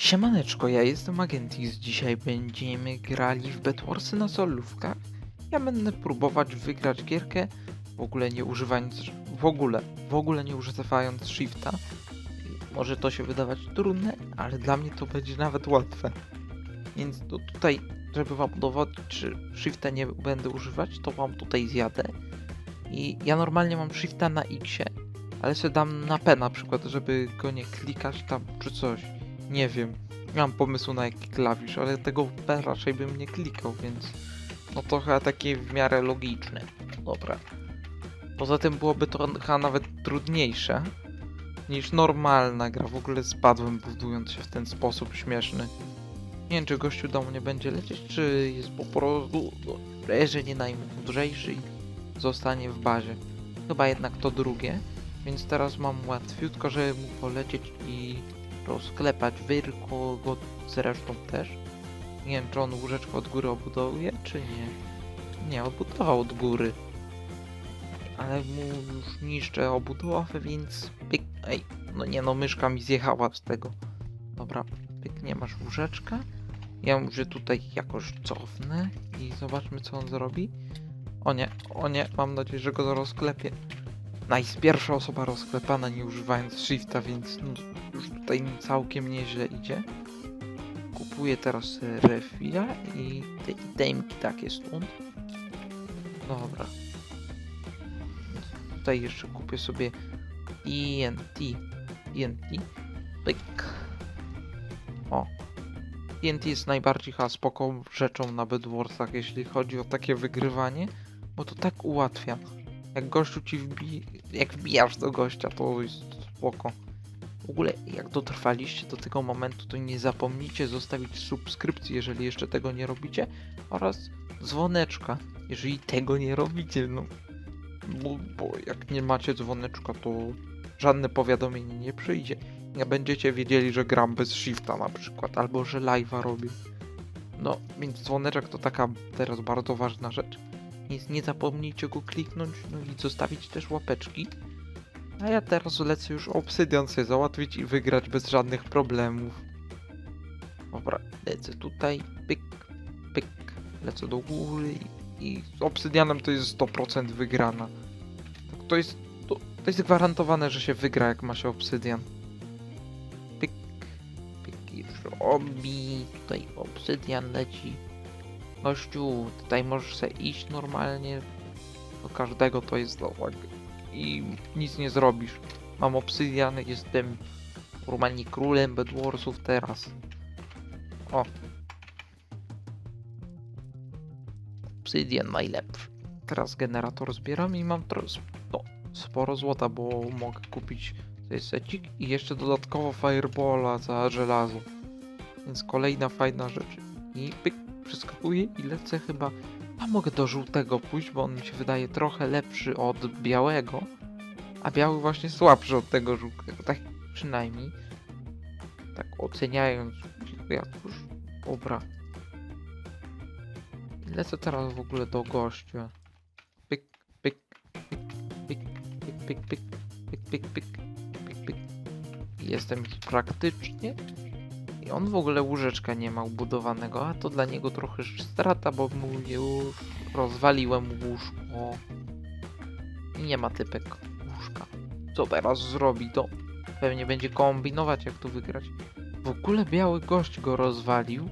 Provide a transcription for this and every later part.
Siemaneczko, ja jestem Agentix. Dzisiaj będziemy grali w Bedwarsy na solówkach. Ja będę próbować wygrać gierkę, w ogóle nie używając, w ogóle, w ogóle nie używając shifta. Może to się wydawać trudne, ale dla mnie to będzie nawet łatwe. Więc to tutaj, żeby wam udowodnić, czy shifta nie będę używać, to wam tutaj zjadę. I ja normalnie mam shifta na X, ale sobie dam na P na przykład, żeby go nie klikać tam czy coś. Nie wiem. Mam pomysłu na jaki klawisz, ale tego P raczej bym nie klikał, więc no chyba takie w miarę logiczne. Dobra. Poza tym byłoby to chyba nawet trudniejsze niż normalna gra. W ogóle spadłem budując się w ten sposób śmieszny. Nie wiem, czy gościu do mnie będzie lecieć, czy jest po prostu no, że nie najmądrzejszy i zostanie w bazie. Chyba jednak to drugie, więc teraz mam łatwiutko, żeby mu polecieć i rozklepać wyrko go zresztą też. Nie wiem, czy on łóżeczko od góry obudowuje, czy nie. Nie, odbudował od góry. Ale mu już niszczę obudowę, więc pyk. Ej, no nie no, myszka mi zjechała z tego. Dobra, pyk, nie masz łóżeczka. Ja może tutaj jakoś cofnę i zobaczmy, co on zrobi. O nie, o nie, mam nadzieję, że go rozklepie. Nice, pierwsza osoba rozklepana nie używając shifta, więc no, już tutaj całkiem nieźle idzie. Kupuję teraz e, refila i te itemki takie stąd. Dobra. Tutaj jeszcze kupię sobie ENT. ENT. Pyk. O. ENT jest najbardziej chyba rzeczą na Bedwarsach, jeśli chodzi o takie wygrywanie, bo to tak ułatwia. Jak gościu ci wbije, jak wbijasz do gościa, to jest spoko. W ogóle, jak dotrwaliście do tego momentu, to nie zapomnijcie zostawić subskrypcji, jeżeli jeszcze tego nie robicie, oraz dzwoneczka, jeżeli tego nie robicie, no. Bo, bo jak nie macie dzwoneczka, to żadne powiadomienie nie przyjdzie. Nie będziecie wiedzieli, że gram bez shifta na przykład, albo że live'a robię. No, więc dzwoneczek to taka teraz bardzo ważna rzecz. Więc nie zapomnijcie go kliknąć, no i zostawić też łapeczki. A ja teraz lecę już Obsydian sobie załatwić i wygrać bez żadnych problemów. Dobra, lecę tutaj, pyk, pyk, lecę do góry i, i z Obsydianem to jest 100% wygrana. Tak, To jest, to, to jest gwarantowane, że się wygra jak ma się Obsydian. Pyk, pyk i robi, tutaj Obsydian leci. Gościu, tutaj możesz sobie iść normalnie. Do każdego to jest dołek. I nic nie zrobisz. Mam obsydian, jestem normalnie królem Bedwarsów teraz. O. Obsydian najlepszy. Teraz generator zbieram i mam teraz no, sporo złota, bo mogę kupić sobie secik i jeszcze dodatkowo fireballa za żelazo. Więc kolejna fajna rzecz. I pyk, przeskakuję i lecę chyba... A mogę do żółtego pójść, bo on mi się wydaje trochę lepszy od białego. A biały właśnie słabszy od tego żółtego, tak przynajmniej. Tak oceniając jakoś. Dobra. I Lecę teraz w ogóle do gościa. Pyk, pyk, pyk, pyk, pyk, pyk, pyk, pyk, pyk, pyk, Jestem już praktycznie. On w ogóle łóżeczka nie ma ubudowanego, a to dla niego trochę strata, bo mu już rozwaliłem łóżko. I nie ma typek łóżka. Co teraz zrobi to? Pewnie będzie kombinować jak tu wygrać. W ogóle biały gość go rozwalił.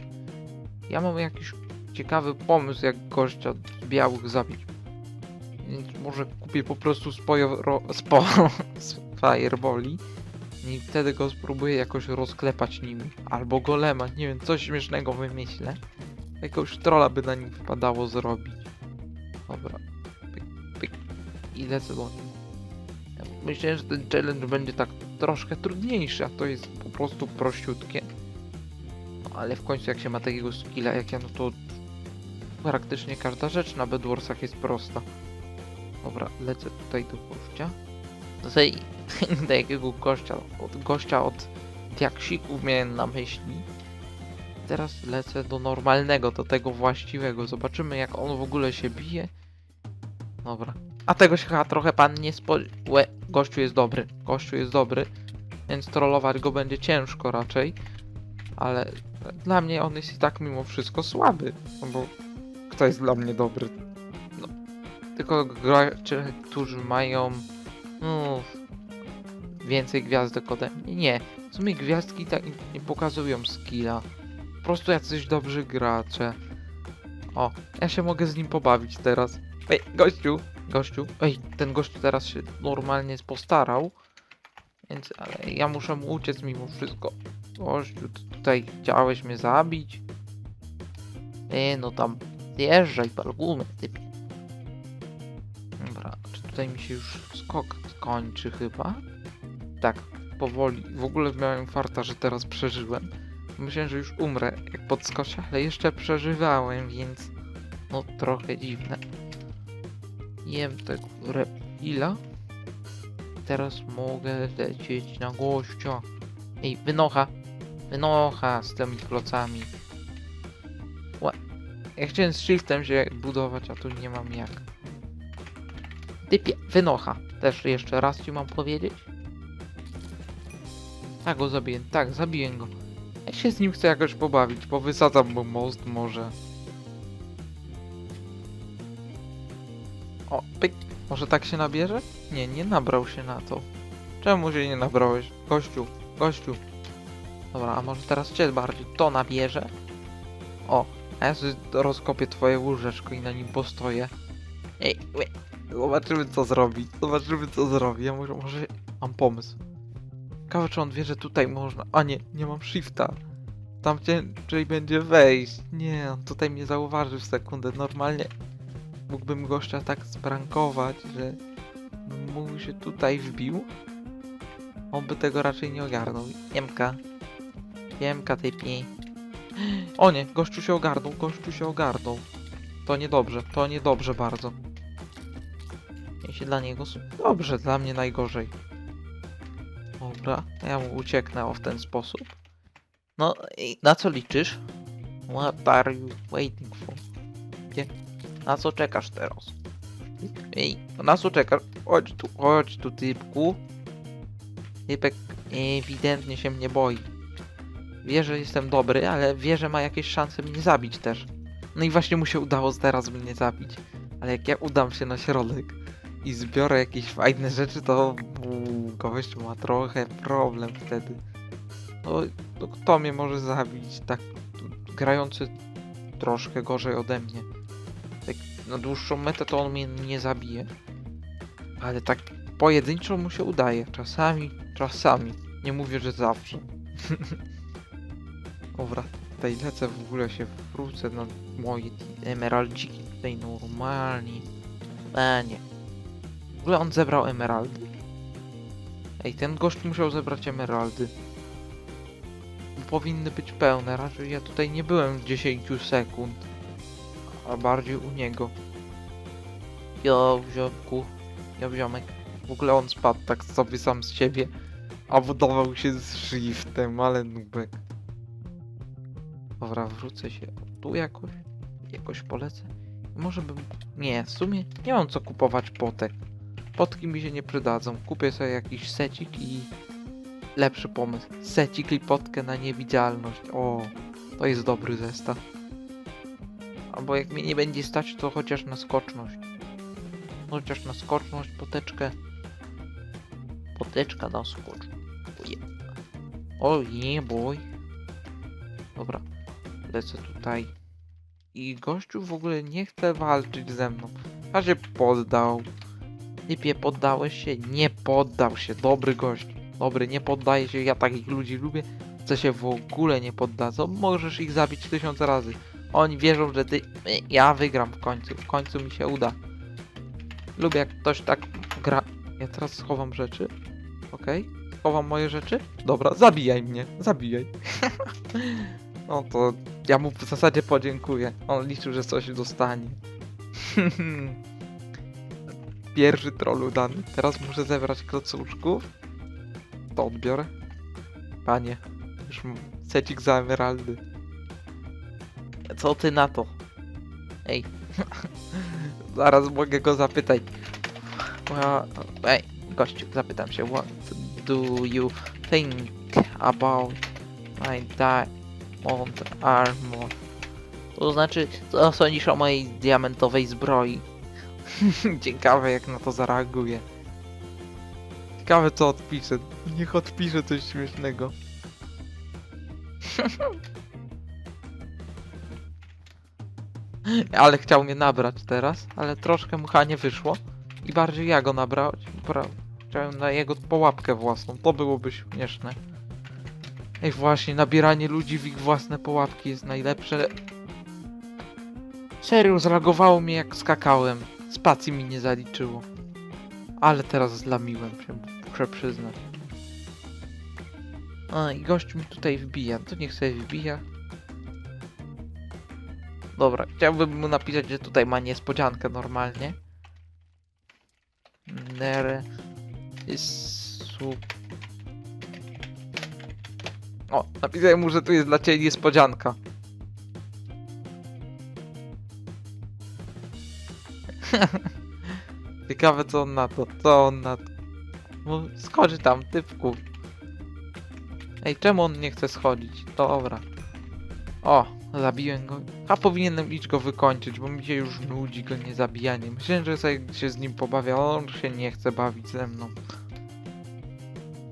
Ja mam jakiś ciekawy pomysł jak gościa białych zabić. Więc może kupię po prostu spojo, ro, spo, fireboli i wtedy go spróbuję jakoś rozklepać nimi. Albo golema, nie wiem, coś śmiesznego wymyślę. Jakiegoś trolla by na nim wypadało zrobić. Dobra. Pyk, pyk. I lecę do nim. Ja Myślę, że ten challenge będzie tak troszkę trudniejszy, a to jest po prostu prościutkie. No, ale w końcu jak się ma takiego skilla jak ja, no to praktycznie każda rzecz na Bedwarsach jest prosta. Dobra, lecę tutaj do gościa. Do do jakiego gościa? Od gościa od diaksików miałem na myśli. Teraz lecę do normalnego, do tego właściwego. Zobaczymy jak on w ogóle się bije. Dobra. A tego się chyba trochę pan nie spodziewał. Łe, gościu jest dobry. Gościu jest dobry. Więc trollować go będzie ciężko raczej. ale dla mnie on jest i tak mimo wszystko słaby. No bo kto jest dla mnie dobry? No, tylko gracze, którzy mają no, więcej gwiazdek ode mnie. Nie, w sumie gwiazdki tak nie- pokazują skilla. Po prostu jacyś dobrzy gracze. O, ja się mogę z nim pobawić teraz. Ej, gościu, gościu. Ej, ten gościu teraz się normalnie postarał. Więc, ale ja muszę mu uciec mimo wszystko. Gościu, tutaj chciałeś mnie zabić? Ej, no tam zjeżdżaj, balgumy, typie. Tutaj mi się już skok skończy chyba? Tak, powoli. W ogóle miałem farta, że teraz przeżyłem. Myślałem, że już umrę, jak podskoczę, ale jeszcze przeżywałem, więc no trochę dziwne. Jem tego reptila. Teraz mogę lecieć na gościa. Ej, wynocha! Wynocha z tymi klocami. Ła. Ja chciałem z shiftem się budować, a tu nie mam jak. Typie, wynocha. Też jeszcze raz ci mam powiedzieć. Tak go zabiję, tak, zabiję go. Ja się z nim chcę jakoś pobawić, bo wysadzam mu most może. O, pyk. Może tak się nabierze? Nie, nie nabrał się na to. Czemu się nie nabrałeś? Gościu, gościu. Dobra, a może teraz cię bardziej to nabierze? O, a ja sobie rozkopię twoje łóżeczko i na nim postoję. Ej. Zobaczymy co zrobi. Zobaczymy co zrobi. Ja może, może mam pomysł. Ciekawe czy on wie, że tutaj można... A nie, nie mam shifta. Tam ciężej będzie wejść. Nie, on tutaj mnie zauważy w sekundę. Normalnie mógłbym gościa tak sprankować, że mu się tutaj wbił. On by tego raczej nie ogarnął. Jemka. Jemka typi. O nie, gościu się ogarnął, gościu się ogarnął. To niedobrze, to niedobrze bardzo. Jeśli dla niego dobrze, dla mnie najgorzej. Dobra, ja mu ucieknę w ten sposób. No i na co liczysz? What are you waiting for? Gdzie? Na co czekasz teraz? Ej, na co czekasz? Chodź tu, chodź tu typku. Typek ewidentnie się mnie boi. Wie, że jestem dobry, ale wie, że ma jakieś szanse mnie zabić też. No i właśnie mu się udało teraz mnie zabić. Ale jak ja udam się na środek i zbiorę jakieś fajne rzeczy, to gość ma trochę problem wtedy. No, no kto mnie może zabić? Tak grający troszkę gorzej ode mnie. Tak na dłuższą metę to on mnie nie zabije. Ale tak pojedynczo mu się udaje. Czasami, czasami. Nie mówię, że zawsze. Dobra, tutaj lecę w ogóle się wrócę na moje emeraldziki tutaj normalnie. A nie. Ogóle on zebrał emeraldy. Ej, ten gość musiał zebrać emeraldy. Powinny być pełne, raczej ja tutaj nie byłem 10 sekund. A bardziej u niego. Jo, ziomku. Jo, ziomek. W ogóle on spadł tak sobie sam z siebie. A budował się z shiftem, ale nubek. Dobra, wrócę się tu jakoś. Jakoś polecę. Może bym... Nie, w sumie nie mam co kupować potek. Potki mi się nie przydadzą. Kupię sobie jakiś secik i... Lepszy pomysł. Secik i potkę na niewidzialność. O, to jest dobry zestaw. Albo jak mnie nie będzie stać, to chociaż na skoczność. Chociaż na skoczność, poteczkę. Poteczka na skoczność. Oje. Ojej, boj. Dobra, lecę tutaj. I gościu w ogóle nie chce walczyć ze mną. A się poddał. Typie, poddałeś się? Nie poddał się. Dobry gość. Dobry, nie poddaje się. Ja takich ludzi lubię. Co się w ogóle nie poddadzą. Możesz ich zabić tysiąc razy. Oni wierzą, że ty... Ja wygram w końcu. W końcu mi się uda. Lubię jak ktoś tak gra... Ja teraz schowam rzeczy. Okej. Schowam moje rzeczy. Dobra, zabijaj mnie. Zabijaj. no to ja mu w zasadzie podziękuję. On liczył, że coś dostanie. Pierwszy trollu dany. Teraz muszę zebrać klocuszków. To odbiorę. Panie, już secik za emeraldy. Co ty na to? Ej. Zaraz mogę go zapytać. Ej, gościu, zapytam się. What do you think about my di Mount Armor. To znaczy, co sądzisz o mojej diamentowej zbroi? Ciekawe jak na to zareaguje. Ciekawe co odpisze. Niech odpisze coś śmiesznego. ale chciał mnie nabrać teraz, ale troszkę mu chyba nie wyszło. I bardziej ja go nabrać. Bra- Chciałem na jego połapkę własną. To byłoby śmieszne. Ej, właśnie, nabieranie ludzi w ich własne pułapki jest najlepsze. Serio, zlagowało mnie jak skakałem. Spacji mi nie zaliczyło. Ale teraz zlamiłem się, muszę przyznać. A, i gość mi tutaj wbija. To niech sobie wbija. Dobra, chciałbym mu napisać, że tutaj ma niespodziankę normalnie. Nere... Su... O, napisałem mu, że tu jest dla ciebie niespodzianka. Ciekawe co on na to, co on na to. No, schodź tam, typku. Ej, czemu on nie chce schodzić? Dobra. O, zabiłem go. A powinienem iść go wykończyć, bo mi się już nudzi go nie zabijanie. Myślałem, że sobie się z nim pobawia, ale on się nie chce bawić ze mną.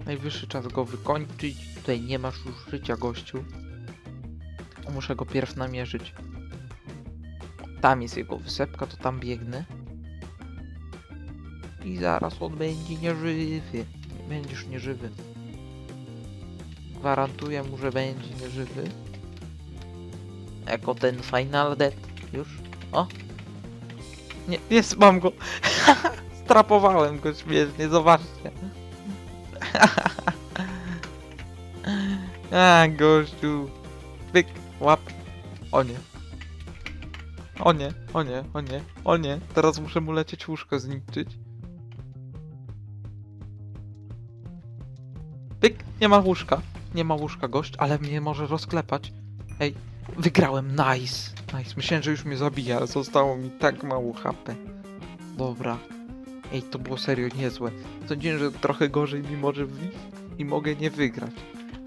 Najwyższy czas go wykończyć. Tutaj nie masz już życia, gościu. Muszę go pierw namierzyć. Tam jest jego wysepka, to tam biegnę. I zaraz on będzie nieżywy. Będziesz nieżywy. Gwarantuję mu, że będzie nieżywy. Jako ten final death. Już? O! Nie, jest, mam go! Strapowałem go śmiesznie, zobaczcie. A, gościu. Pyk, łap. O nie. O nie, o nie, o nie, o nie. Teraz muszę mu lecieć łóżko zniszczyć. Pyk, nie ma łóżka. Nie ma łóżka gość, ale mnie może rozklepać. Ej, wygrałem, nice. Nice, myślałem, że już mnie zabija, ale zostało mi tak mało HP. Dobra. Ej, to było serio niezłe. Sądziłem, że trochę gorzej mi może wyjść i mogę nie wygrać.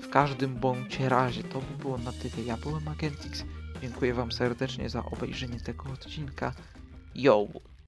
W każdym bądź razie to by było na tyle. Ja byłem Agentix. Dziękuję wam serdecznie za obejrzenie tego odcinka. Yo!